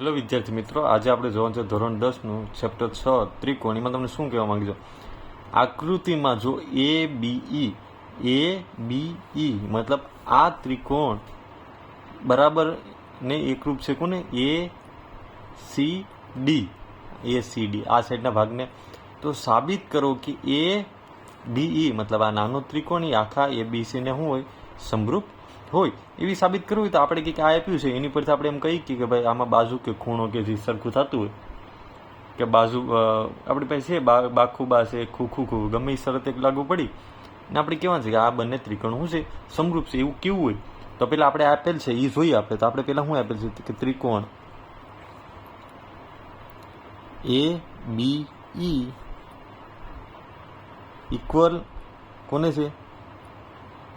Hello વિદ્યાર્થી મિત્રો, આજે આપણે જોવાનું છે ધોરણ દસનું ચેપ્ટર છ ત્રિકોણ એમાં તમને શું કહેવા માંગીશું? આકૃતિમાં જો એ બી ઈ એ બી ઈ મતલબ આ ત્રિકોણ બરાબર ને એકરૂપ છે કોને? A C D A C D આ સાઈડના ભાગને. તો સાબિત કરો કે એ બી ઈ મતલબ આ નાનો ત્રિકોણ આખા એ બી સીને શું હોય? સમરૂપ હોય એવી સાબિત કરવી હોય તો આપણે કંઈક આ આપ્યું છે. એની પરથી આપણે એમ કહીએ કે ભાઈ આમાં બાજુ કે ખૂણો કે જે સરખું થતું હોય, કે બાજુ આપણી પાસે છે બાખું બા છે ખૂખું ખૂ ગમે એ શરત એક લાગુ પડી. ને આપણે કહેવાનું છે કે આ બંને ત્રિકોણ શું છે? સમરૂપ છે. એવું કેવું હોય? તો પેલા આપણે આપેલ છે એ જોઈએ આપણે તો આપણે પેલા શું આપેલ છે? કે ત્રિકોણ એ બી ઈ ઇક્વલ કોને છે?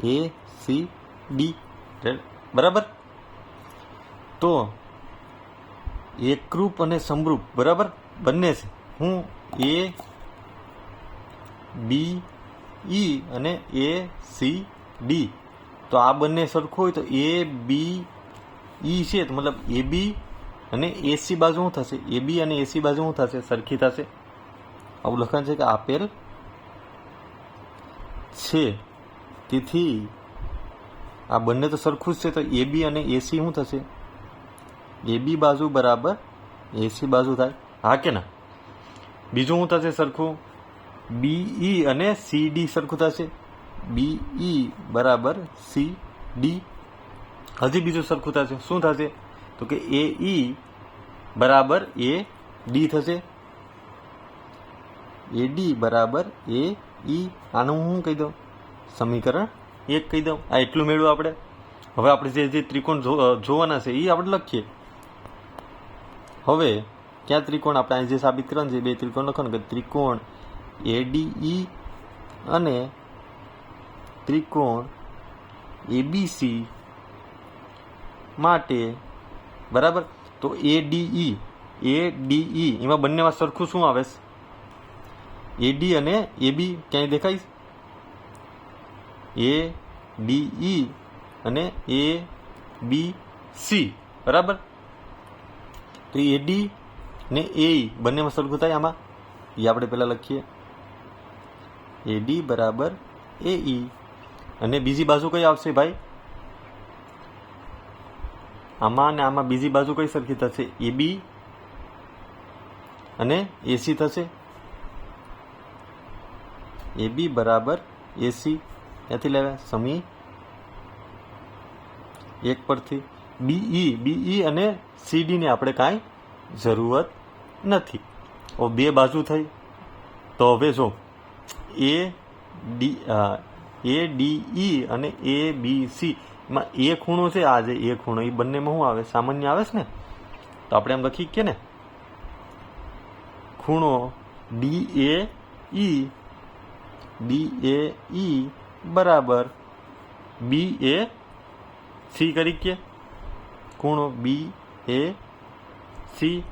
એ સી ડી બરાબર? તો એકરૂપ અને સમરૂપ, બરાબર? બંને છે. હું એ બી ઈ અને એ સી ડી તો આ બંને સરખું હોય તો એ બી ઈ છે, તો મતલબ એ બી અને એસી બાજુ શું થશે? એ બી અને એસી બાજુ શું થશે? સરખી થશે. આવું લખાણ છે કે આપેલ છે. તેથી આ બંને તો સરખું જ છે, તો એ બી અને એસી શું થશે? એ બી બાજુ બરાબર એસી બાજુ થાય. હા કે ના? બીજું શું થશે સરખું? બીઈ અને સી ડી સરખું થશે. બીઈ બરાબર સી ડી હજી બીજું સરખું થશે. શું થશે? તો કે એ ઈ બરાબર એ ડી થશે. એ ડી બરાબર એ ઈ આનું હું કહી દઉં? સમીકરણ એક કહી દઉં, આ એટલું મેળવું આપણે. હવે આપણે જે જે ત્રિકોણ જોવાના છે એ આપણે લખીએ. હવે, ક્યાં ત્રિકોણ? આપણે અહીં જે સાબિત કરવાનું છે બે ત્રિકોણ લખવાનું કે ત્રિકોણ એડીઈ અને ત્રિકોણ એબીસી માટે, બરાબર? તો એ ડીઈ એ ડીઈ એમાં બંનેમાં સરખું શું આવે છે? એડી અને એબી ક્યાંય દેખાય એ ડીઈ અને એ બી સી બરાબર? તો એ ડી ને એ બંનેમાં સરખું થાય આમાં? એ આપણે પહેલાં લખીએ. એ ડી બરાબર એ ઈ અને બીજી બાજુ કઈ આવશે ભાઈ? આમાં અને આમાં બીજી બાજુ કઈ સરખી થશે? એ બી અને એસી થશે. એ બી બરાબર એસી ક્યાંથી લેવા સમી એક પરથી. બીઈ બીઈ અને સીડીની આપણે કાંઈ જરૂરત નથી. ઓ બે બાજુ થઈ. તો હવે જો એ ડી એ ડી ઈ અને એ બી સી એમાં એ ખૂણો છે, આ જે એ ખૂણો, એ બંનેમાં શું આવે? સામાન્ય આવે છે ને? તો આપણે એમ લખી કે ને? ખૂણો ડી એ ઈ ડી એ ઈ બરાબર. બી એ સી કરી કે? ખૂણો બી એ સી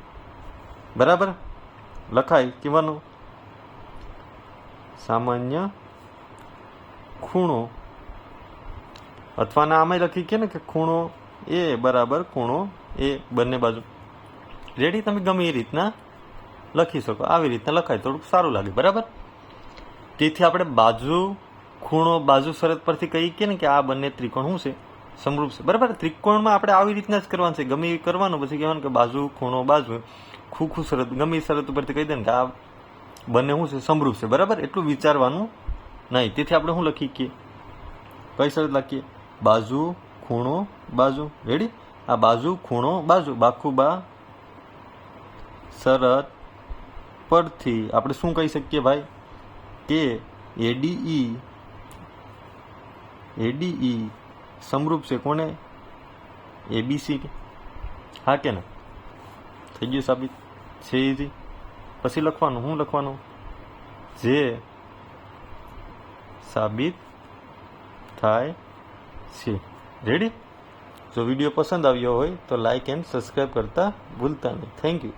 બરાબર? લખાય કહેવાનું. સામાન્ય ખૂણો. અથવા આમાંય આમાં લખી કે ને કે ખૂણો એ બરાબર ખૂણો એ બંને બાજુ. રેડી તમે ગમે એ રીતના લખી શકો. આવી રીતના લખાય. થોડુંક સારું લાગે. બરાબર? તેથી આપણે બાજુ ખૂણો બાજુ શરત પરથી કહીએ કે ને કે આ બંને ત્રિકોણ શું છે? સમરૂપ છે. બરાબર? ત્રિકોણમાં આપણે આવી રીતના જ કરવાનું છે. ગમે એ કરવાનું, પછી કહેવાનું કે બાજુ ખૂણો બાજુ, ખૂખું શરત, ગમે શરત પરથી કહી દે ને કે આ બંને શું છે? સમરૂપ છે. બરાબર? એટલું વિચારવાનું નહીં. તેથી આપણે શું લખી કે કઈ શરત લખીએ? બાજુ ખૂણો બાજુ. રેડી આ બાજુ ખૂણો બાજુ. બાખુબા શરત પરથી આપણે શું કહી શકીએ ભાઈ? કે એડીઈ એડીઈ સમરૂપ છે કોને એબીસી હા કે ના? થઈ ગયું સાબિત? છે ઈજી પછી લખવાનું શું લખવાનું? જે સાબિત થાય છે. રેડી જો વીડિયો પસંદ આવ્યો હોય તો લાઇક એન્ડ સબસ્ક્રાઈબ કરતા ભૂલતા નહીં. Thank you